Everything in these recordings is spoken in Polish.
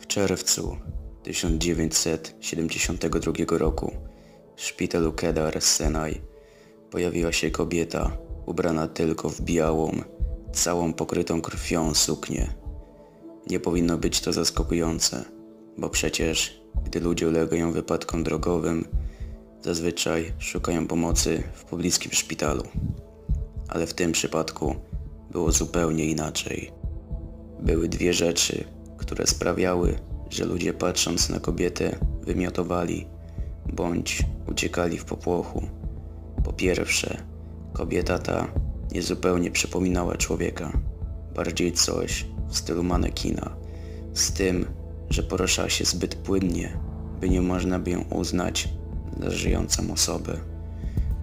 W czerwcu 1972 roku w szpitalu Kedar Senai pojawiła się kobieta ubrana tylko w białą, całą pokrytą krwią suknię. Nie powinno być to zaskakujące, bo przecież gdy ludzie ulegają wypadkom drogowym, zazwyczaj szukają pomocy w pobliskim szpitalu. Ale w tym przypadku było zupełnie inaczej. Były dwie rzeczy, które sprawiały, że ludzie patrząc na kobietę wymiotowali bądź uciekali w popłochu. Po pierwsze, kobieta ta niezupełnie przypominała człowieka, bardziej coś w stylu manekina, z tym, że poruszała się zbyt płynnie, by nie można by ją uznać za żyjącą osobę.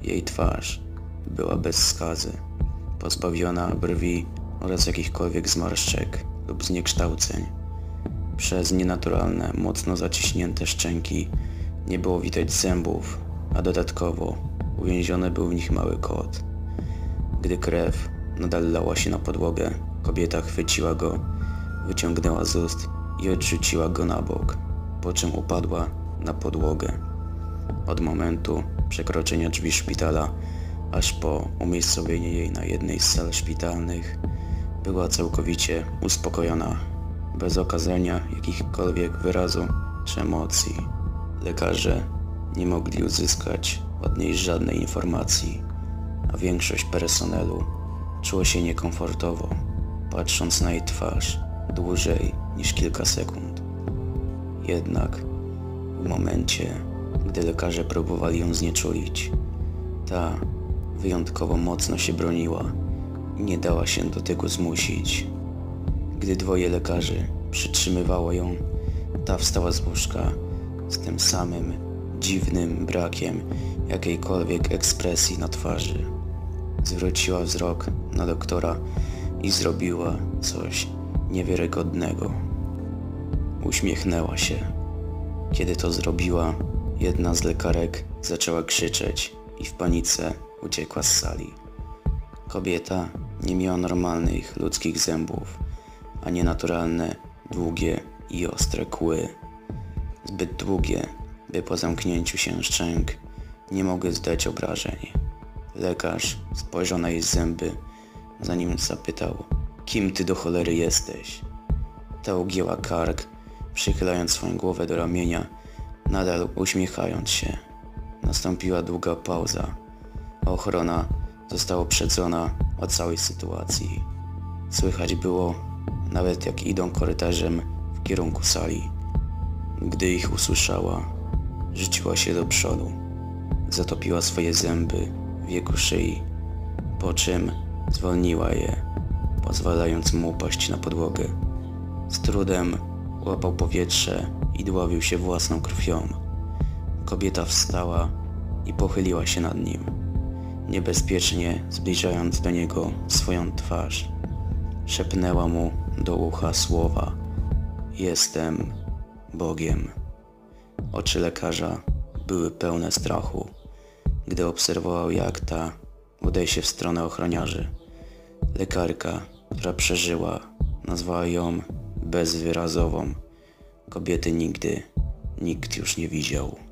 Jej twarz była bez skazy, pozbawiona brwi oraz jakichkolwiek zmarszczek lub zniekształceń. Przez nienaturalne, mocno zaciśnięte szczęki nie było widać zębów, a dodatkowo uwięziony był w nich mały kot. Gdy krew nadal lała się na podłogę, kobieta chwyciła go, wyciągnęła z ust i odrzuciła go na bok, po czym upadła na podłogę. Od momentu przekroczenia drzwi szpitala aż po umiejscowienie jej na jednej z sal szpitalnych była całkowicie uspokojona, bez okazania jakichkolwiek wyrazu czy emocji. Lekarze nie mogli uzyskać od niej żadnej informacji, a większość personelu czuło się niekomfortowo, patrząc na jej twarz dłużej niż kilka sekund. Jednak w momencie, gdy lekarze próbowali ją znieczulić, ta wyjątkowo mocno się broniła i nie dała się do tego zmusić. Gdy dwoje lekarzy przytrzymywało ją, ta wstała z łóżka z tym samym dziwnym brakiem jakiejkolwiek ekspresji na twarzy. Zwróciła wzrok na doktora i zrobiła coś niewiarygodnego. Uśmiechnęła się. Kiedy to zrobiła, jedna z lekarek zaczęła krzyczeć i w panice uciekła z sali. Kobieta nie miała normalnych ludzkich zębów, a nie naturalne, długie i ostre kły. Zbyt długie, by po zamknięciu się szczęk nie mogły zdać obrażeń. Lekarz spojrzał na jej zęby, zanim zapytał, kim ty do cholery jesteś? Ta ugięła kark, przychylając swoją głowę do ramienia, nadal uśmiechając się. Nastąpiła długa pauza. Ochrona została uprzedzona o całej sytuacji. Słychać było nawet jak idą korytarzem w kierunku sali. Gdy ich usłyszała, rzuciła się do przodu. Zatopiła swoje zęby w jego szyi, po czym zwolniła je, pozwalając mu upaść na podłogę. Z trudem łapał powietrze i dławił się własną krwią. Kobieta wstała i pochyliła się nad nim, niebezpiecznie zbliżając do niego swoją twarz. Szepnęła mu do ucha słowa Jestem Bogiem. Oczy lekarza były pełne strachu, gdy obserwował jak ta udaje się w stronę ochroniarzy. Lekarka, która przeżyła, nazwała ją bezwyrazową. Kobiety nigdy nikt już nie widział.